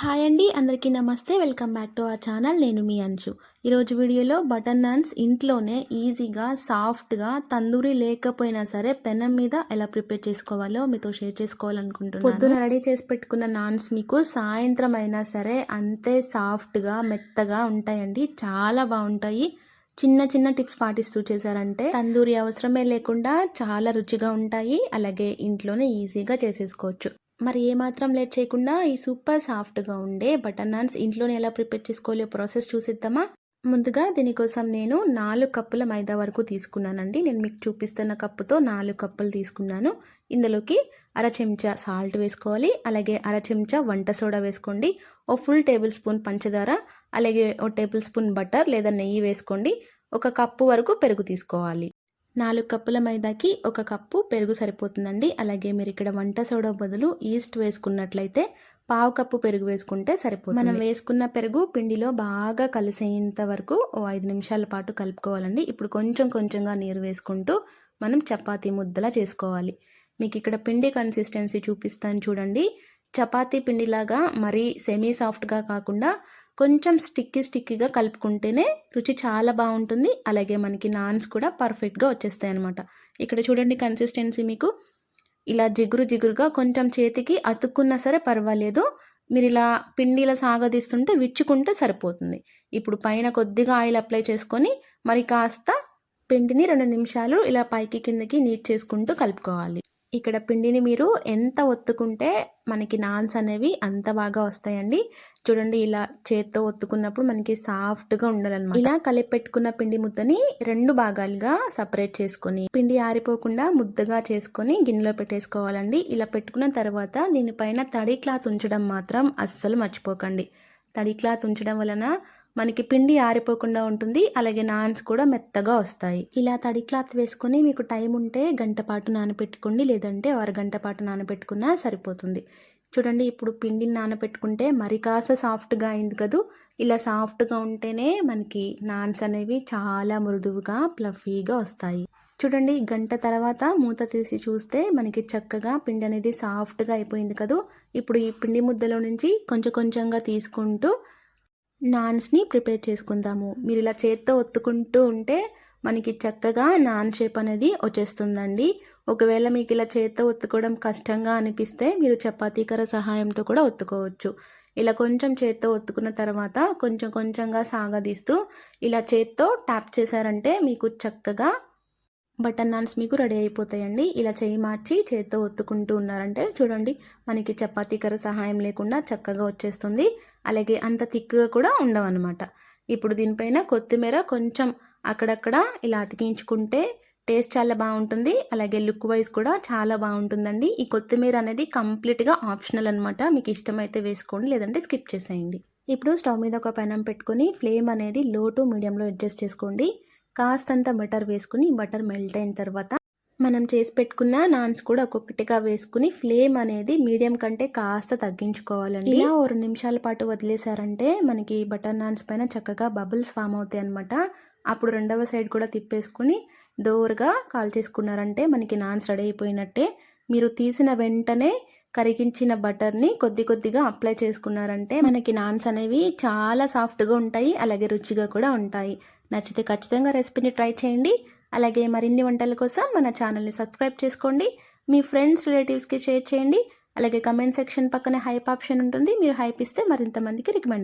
Hi అండి అందరికీ నమస్తే. Welcome back to our channel. నేను మీ అంచు. ఈరోజు వీడియోలో బటర్ నాన్స్ ఇంట్లోనే ఈజీగా సాఫ్ట్గా తందూరి లేకపోయినా సరే పెనం మీద ఎలా ప్రిపేర్ చేసుకోవాలో మీతో షేర్ చేసుకోవాలనుకుంటున్నాను. పొద్దున రెడీ చేసి పెట్టుకున్న నాన్స్ మీకు సాయంత్రం అయినా సరే అంతే సాఫ్ట్గా మెత్తగా ఉంటాయండి. చాలా బాగుంటాయి. చిన్న చిన్న టిప్స్ పాటిస్తూ చేశారంటే తందూరి అవసరమే లేకుండా చాలా రుచిగా ఉంటాయి. అలాగే ఇంట్లోనే ఈజీగా చేసేసుకోవచ్చు. మరి ఏమాత్రం లేట్ చేయకుండా ఈ సూపర్ సాఫ్ట్గా ఉండే బటర్ నాన్స్ ఇంట్లోనే ఎలా ప్రిపేర్ చేసుకోలే ప్రాసెస్ చూసిద్దామా? ముందుగా దీనికోసం నేను నాలుగు కప్పుల మైదా వరకు తీసుకున్నానండి. నేను మీకు చూపిస్తున్న కప్పుతో నాలుగు కప్పులు తీసుకున్నాను. ఇందులోకి అర చెంచా సాల్ట్ వేసుకోవాలి. అలాగే అర చెంచా వంట సోడా వేసుకోండి. ఓ ఫుల్ టేబుల్ స్పూన్ పంచదార అలాగే ఓ టేబుల్ స్పూన్ బటర్ లేదా నెయ్యి వేసుకోండి. ఒక కప్పు వరకు పెరుగు తీసుకోవాలి. నాలుగు కప్పుల మైదాకి ఒక కప్పు పెరుగు సరిపోతుందండి. అలాగే మీరు ఇక్కడ వంట సోడా బదులు ఈస్ట్ వేసుకున్నట్లయితే పావు కప్పు పెరుగు వేసుకుంటే సరిపోతుంది. మనం వేసుకున్న పెరుగు పిండిలో బాగా కలిసేంత వరకు ఓ ఐదు నిమిషాల పాటు కలుపుకోవాలండి. ఇప్పుడు కొంచెం కొంచెంగా నీరు వేసుకుంటూ మనం చపాతీ ముద్దలా చేసుకోవాలి. మీకు ఇక్కడ పిండి కన్సిస్టెన్సీ చూపిస్తాను చూడండి. చపాతీ పిండిలాగా మరీ సెమీ సాఫ్ట్గా కాకుండా కొంచెం స్టిక్కీ స్టిక్కీగా కలుపుకుంటేనే రుచి చాలా బాగుంటుంది. అలాగే మనకి నాన్స్ కూడా పర్ఫెక్ట్గా వచ్చేస్తాయి అనమాట ఇక్కడ చూడండి కన్సిస్టెన్సీ మీకు. ఇలా జిగురు జిగురుగా కొంచెం చేతికి అతుక్కున్నా సరే పర్వాలేదు. మీరు ఇలా పిండిలా సాగదీస్తుంటే విచ్చుకుంటే సరిపోతుంది. ఇప్పుడు పైన కొద్దిగా ఆయిల్ అప్లై చేసుకొని మరి కాస్త పిండిని రెండు నిమిషాలు ఇలా పైకి కిందకి నీట్ చేసుకుంటూ కలుపుకోవాలి. ఇక్కడ పిండిని మీరు ఎంత ఒత్తుకుంటే మనకి నాన్స్ అనేవి అంత బాగా వస్తాయండి. చూడండి ఇలా చేత్తో ఒత్తుకున్నప్పుడు మనకి సాఫ్ట్గా ఉండాలన్నమాట. ఇలా కలిపి పెట్టుకున్న పిండి ముద్దని రెండు భాగాలుగా సపరేట్ చేసుకొని పిండి ఆరిపోకుండా ముద్దగా చేసుకొని గిన్నెలో పెట్టేసుకోవాలండి. ఇలా పెట్టుకున్న తర్వాత దీనిపైన తడి క్లాత్ ఉంచడం మాత్రం అస్సలు మర్చిపోకండి. తడి క్లాత్ ఉంచడం వలన మనకి పిండి ఆరిపోకుండా ఉంటుంది అలాగే నాన్స్ కూడా మెత్తగా వస్తాయి. ఇలా తడి క్లాత్ వేసుకొని మీకు టైం ఉంటే గంట పాటు నానబెట్టుకోండి లేదంటే అరగంట పాటు నానబెట్టుకున్నా సరిపోతుంది. చూడండి ఇప్పుడు పిండిని నానబెట్టుకుంటే మరి కాస్త సాఫ్ట్గా అయింది కదూ? ఇలా సాఫ్ట్గా ఉంటేనే మనకి నాన్స్ అనేవి చాలా మృదువుగా ప్లఫీగా వస్తాయి. చూడండి గంట తర్వాత మూత తీసి చూస్తే మనకి చక్కగా పిండి అనేది సాఫ్ట్గా అయిపోయింది కదూ? ఇప్పుడు ఈ పిండి ముద్దలో నుంచి కొంచెం కొంచెంగా తీసుకుంటూ నాన్స్ని ప్రిపేర్ చేసుకుందాము. మీరు ఇలా చేత్తో ఒత్తుకుంటూ ఉంటే మనకి చక్కగా నాన్ షేప్ అనేది వచ్చేస్తుందండి. ఒకవేళ మీకు ఇలా చేత్తో ఒత్తుకోవడం కష్టంగా అనిపిస్తే మీరు చపాతీకర సహాయంతో కూడా ఒత్తుకోవచ్చు. ఇలా కొంచెం చేత్తో ఒత్తుకున్న తర్వాత కొంచెం కొంచెంగా సాగదీస్తూ ఇలా చేత్తో ట్యాప్ చేశారంటే మీకు చక్కగా బటన్ నాన్స్ మీకు రెడీ అయిపోతాయండి. ఇలా చేయి మార్చి చేత్తో ఒత్తుకుంటూ ఉన్నారంటే చూడండి మనకి చపాతీకర సహాయం లేకుండా చక్కగా వచ్చేస్తుంది. అలాగే అంత థిక్గా కూడా ఉండవు అనమాట ఇప్పుడు దీనిపైన కొత్తిమీర కొంచెం అక్కడక్కడ ఇలా అతికించుకుంటే టేస్ట్ చాలా బాగుంటుంది. అలాగే లుక్ వైజ్ కూడా చాలా బాగుంటుందండి. ఈ కొత్తిమీర అనేది కంప్లీట్గా ఆప్షనల్ అనమాట మీకు ఇష్టమైతే వేసుకోండి లేదంటే స్కిప్ చేసేయండి. ఇప్పుడు స్టవ్ మీద ఒక పెనం పెట్టుకొని ఫ్లేమ్ అనేది లో టు మీడియంలో అడ్జస్ట్ చేసుకోండి. కాస్తంత బటర్ వేసుకుని బటర్ మెల్ట్ అయిన తర్వాత మనం చేసి పెట్టుకున్న నాన్స్ కూడా ఒక్కొక్కటిగా వేసుకుని ఫ్లేమ్ అనేది మీడియం కంటే కాస్త తగ్గించుకోవాలండి. ఇలా ఓ రెండు నిమిషాల పాటు వదిలేశారంటే మనకి బటర్ నాన్స్ పైన చక్కగా బబుల్స్ ఫామ్ అవుతాయి అనమాట అప్పుడు రెండవ సైడ్ కూడా తిప్పేసుకుని దోరగా కాల్ చేసుకున్నారంటే మనకి నాన్స్ రెడీ అయిపోయినట్టే. మీరు తీసిన వెంటనే కరిగించిన బటర్ని కొద్ది కొద్దిగా అప్లై చేసుకున్నారంటే మనకి నాన్స్ అనేవి చాలా సాఫ్ట్గా ఉంటాయి అలాగే రుచిగా కూడా ఉంటాయి. నచ్చితే ఖచ్చితంగా రెసిపీని ట్రై చేయండి. అలాగే మరిన్ని వంటల కోసం మన ఛానల్ని సబ్స్క్రైబ్ చేసుకోండి. మీ ఫ్రెండ్స్ రిలేటివ్స్కి షేర్ చేయండి. అలాగే కమెంట్ సెక్షన్ పక్కనే హైప్ ఆప్షన్ ఉంటుంది. మీరు హైప్ ఇస్తే మరింత మందికి రికమెండ్